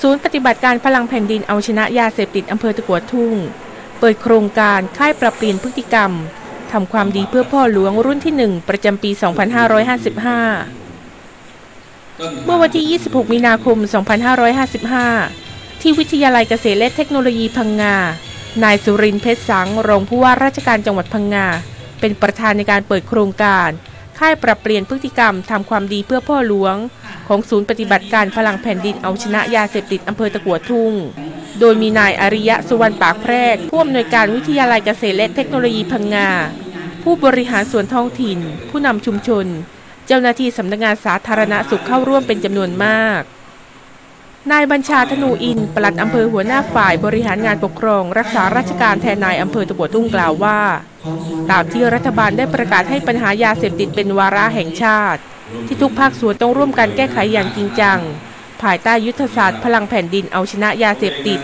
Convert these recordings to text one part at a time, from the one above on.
ศูนย์ปฏิบัติการพลังแผ่นดินเอาชนะยาเสพติดอำเภอตะกัวทุ่ง เปิดโครงการค่ายปรับเปลี่ยนพฤติกรรม ทำความดีเพื่อพ่อหลวงรุ่นที่ 1 ประจำปี 2555 เมื่อวันที่ 26 มีนาคม 2555 ที่วิทยาลัยเกษตรและเทคโนโลยีพังงา นายสุรินทร์เพชรสัง รองผู้ว่าราชการจังหวัดพังงา เป็นประธานในการเปิดโครงการ ค่ายปรับเปลี่ยนพฤติกรรมทำความดีเพื่อพ่อหลวง ของศูนย์ปฏิบัติการพลังแผ่นดินเอาชนะยาเสพติดอำเภอตะกัวทุ่ง โดยมีนายอริยะสุวรรณปากแพรกผู้อำนวยการวิทยาลัยเกษตรและเทคโนโลยีพังงา ผู้บริหารส่วนท้องถิ่น ผู้นำชุมชน เจ้าหน้าที่สำนักงานสาธารณสุขเข้าร่วมเป็นจำนวนมาก นายบัญชาธนูอิน ปลัดอำเภอหัวหน้าฝ่ายบริหารงานปกครอง รักษาราชการแทนนายอำเภอตะกัวทุ่งกล่าวว่า ตามที่รัฐบาลได้ประกาศให้ปัญหายาเสพติดเป็นวาระแห่งชาติ ที่ทุกภาคส่วนต้องร่วมกันแก้ไขอย่างจริงจัง ภายใต้ยุทธศาสตร์พลังแผ่นดินเอาชนะยาเสพติด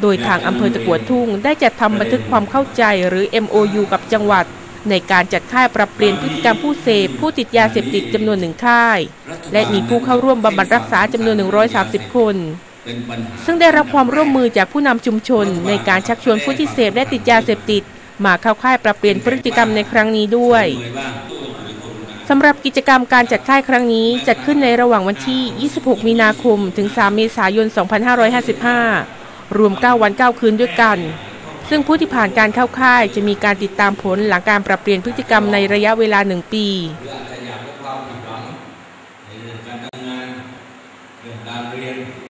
โดยทางอำเภอตะกัวทุ่งได้จัดทำบันทึกความเข้าใจหรือ MOU กับจังหวัด ในการจัดค่ายปรับเปลี่ยนพฤติกรรมผู้เสพผู้ติดยาเสพติดจำนวนหนึ่งค่าย และมีผู้เข้าร่วมบำบัดรักษาจำนวน 130 คน ซึ่งได้รับความร่วมมือจากผู้นำชุมชน ในการชักชวนผู้ที่เสพและติดยาเสพติด มาเข้าค่ายปรับเปลี่ยนพฤติกรรมในครั้งนี้ด้วยสำหรับกิจกรรมการจัดค่ายครั้งนี้จัดขึ้นในระหว่างวันที่ 26 มีนาคม ถึง 3 เมษายน 2555 รวม 9 วัน 9 คืนด้วยกัน ซึ่งผู้ที่ผ่านการเข้าค่ายจะมีการติดตามผลหลังการปรับเปลี่ยนพฤติกรรมในระยะเวลาหนึ่งปี